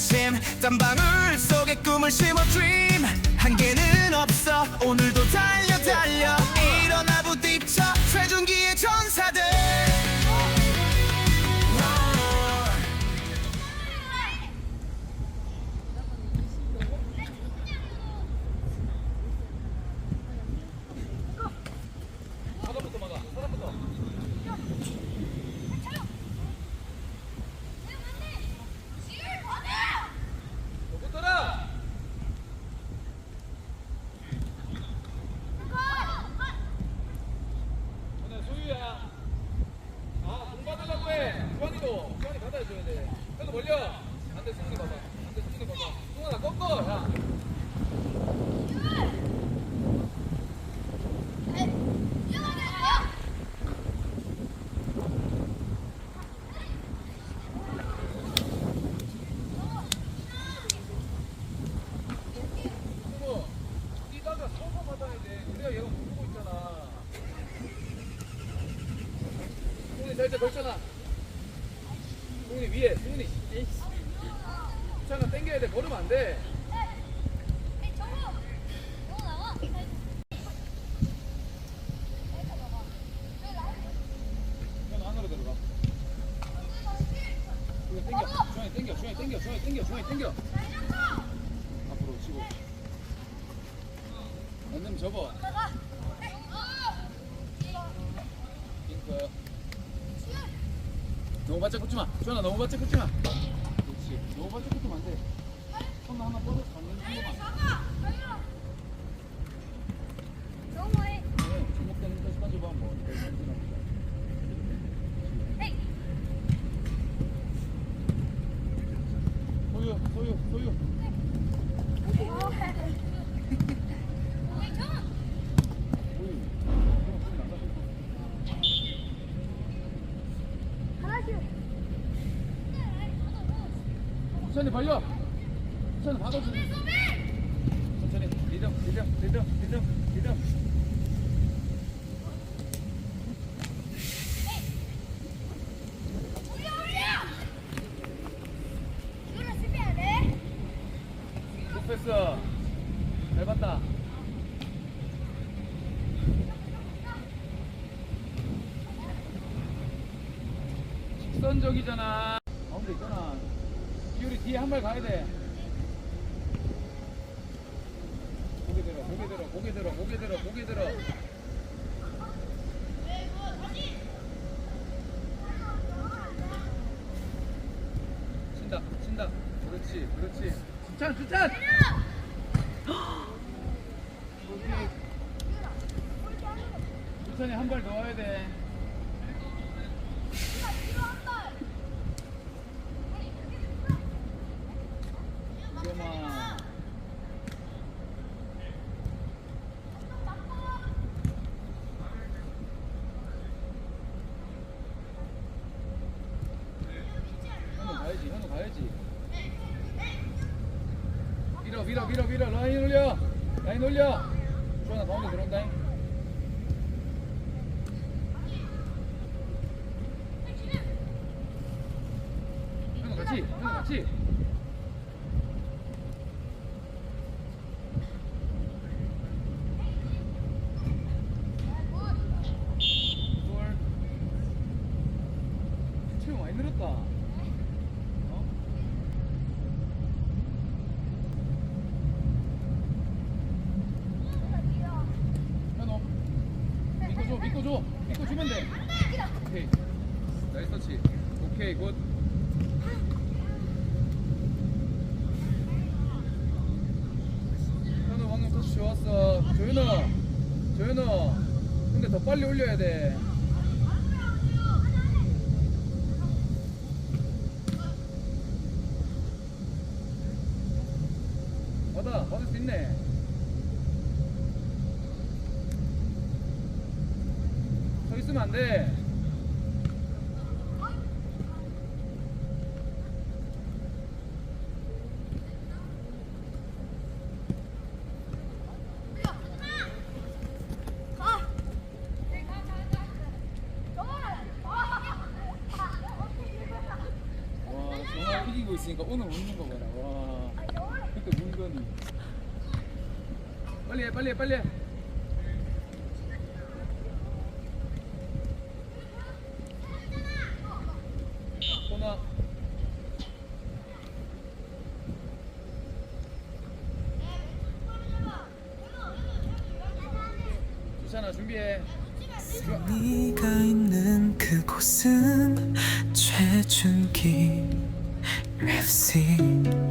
아침 땀방울 속에 꿈을 심어 dream 승훈이 살짝 걸쳐놔. 승훈이 위에. 승훈이. 수찬아 땡겨야 돼. 걸으면 안 돼. 현 안으로 들어가. 이거 땡겨. 주환이 땡겨. 주환이 땡겨. 주환이 땡겨. 주환이 땡겨. 앞으로 치고. 안 되면 접어. 핑크. 너무 바짝 붙지 마. 주환아 너무 바짝 붙지 마. 그렇지. 너무 바짝 붙으면 안 돼. 손 하나 뻗어서 받는 정도만. 네, 주목되는 데까지 빠져봐. 뭐. 소유, 소유, 소유. 소유. 천천히 벌려. 천천히 받아줘. 천천히 리듬, 리듬, 리듬, 리듬, 리듬. 굿패스. 잘 봤다. 직선적이잖아. 가운데 있잖아. 기울이 뒤에 한 발 가야 돼. 고개 들어, 고개 들어, 고개 들어, 고개 들어, 고개 들어. 친다, 친다. 그렇지, 그렇지. 추찬, 추찬! 오케이. 추찬이 한 발 넣어야 돼. 위험아. 현우 가야지, 현우 가야지. 밀어, 밀어, 밀어, 밀어. 라인 올려. 라인 올려. 주환아 가운데 들어온다잉. 현우 같이, 현우 같이. 뭘? 체형 많이 늘었다. 어? 현호. 믿고 줘, 믿고 줘. 주면 돼. 오케이. 나이스 터치. 오케이, 굿. 현우 방금 터치 좋았어. 조현아. 조현아. 근데 더 빨리 올려야 돼. 받아, 받을 수 있네. 서 있으면 안 돼. 있으니까 오늘 웃는 거 봐라. 와. 그때 물건이. 빨리 해, 빨리 해, 빨리 해. 코너. 주찬아 준비해. 네가 있는 그곳은 최준기 UFC